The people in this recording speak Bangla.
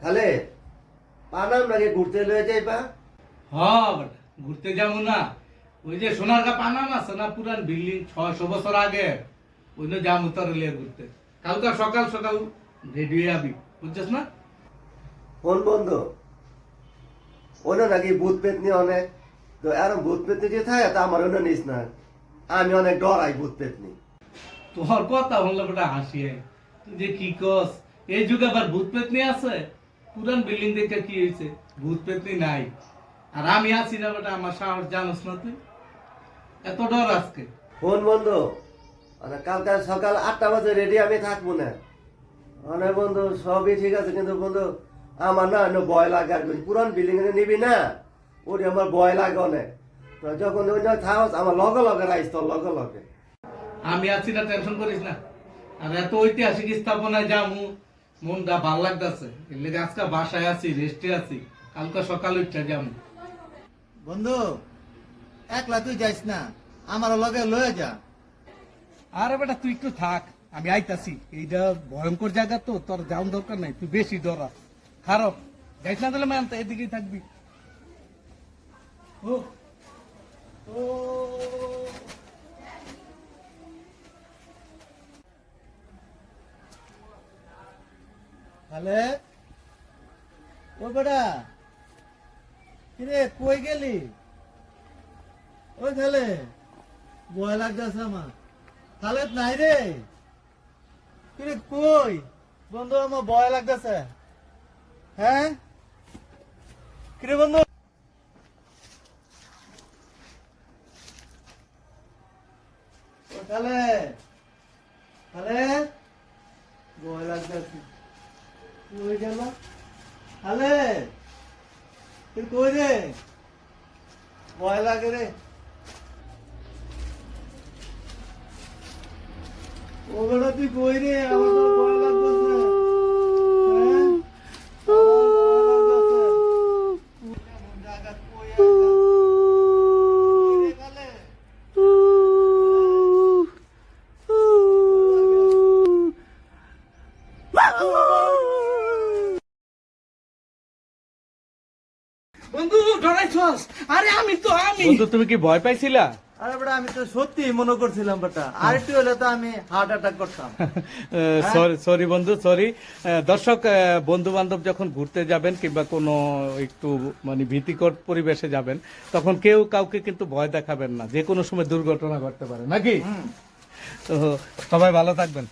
খালে পানাম নাকি ঘুরতে লয়ে যাইবা? হ ঘুরতে যাব না। ওই যে সোনারগা পানাম আছে না পুরান বিল্ডিং ছয়শো বছর আগে। ওই জন্য যাব তোর লিয়ে ঘুরতে। কালকে সকাল সকাল রেডি হয়ে যাবি বুঝছিস না? কোন বন্ধু ওনো নাকি ভূত পেতনি অনেক তো আর ভূত পেতনি যে থাকে তা আমার ওনো নিস না। আমি অনেক ডরাই ভূত পেতনি তোর কথা বললে বেটা হাসি তুই যে কি কস এই যুগে আবার ভূত পেতনি আছে? পুরান বিল্ডিং দেখে কি হয়েছে? ভূত পেতনি নাই। আর আমি আছি না বেটা আমার সাহস জানোস না তুই। এত ডর আজকে। কোন বন্ধু মানে কালকে সকাল আটটা বাজে রেডি আমি থাকব না। অনেক বন্ধু সবই ঠিক আছে কিন্তু বন্ধু আমার না অন্য ভয় লাগে আর। পুরান বিল্ডিং এ নিবি না ওটি আমার ভয় লাগে অনেক। তো যখন ওই থাকস আমার লগে লগে রাইস তোর লগে লগে। আমি আছি না টেনশন করিস না। আর এত ঐতিহাসিক স্থাপনায় যামু মনটা ভালো লাগতেছে। এর লেগে আজকে বাসায় আছি রেস্টে আছি। কালকে সকাল উঠতে যামু। বন্ধু একলা তুই যাইস না আমার লগে লয়ে যা। আরে বেটা, তুই একটু থাক। আমি আইতাছি। এইটা ভয়ঙ্কর জায়গা তো, তোর যাওয়ার দরকার নাই। তুই বেশি ডরা খারাপ। যাইস না তাহলে মান এদিকেই থাকবি। ও। ও। তাহলে ও বেটা। কিরে, কই গেলি? ওই তাহলে ভয় লাগতেছে আমার। তাহলে নাই রে। কই? বন্ধু আমার ভয় লাগতেছে। হ্যাঁ? কিরে বন্ধু? কই তুই কই রে? ভয় লাগে রে। ও বেটা তুই কই রে আমার তো ভয় লাগতেছে? বন্ধু ডরাইছস? আরে আমি তো আমি। বন্ধু তুমি কি ভয় পাইছিলা? আরে বেটা আমি তো সত্যি মনে করছিলাম বেটা। আর একটু হলে তো আমি হার্ট অ্যাটাক করতাম। সরি সরি বন্ধু সরি দর্শক বন্ধু বান্ধব যখন ঘুরতে যাবেন কিংবা কোনো একটু মানে ভীতিকর পরিবেশে যাবেন তখন কেউ কাউকে কিন্তু ভয় দেখাবেন না। যে কোনো সময় দুর্ঘটনা ঘটতে পারে। নাকি? তো সবাই ভালো থাকবেন।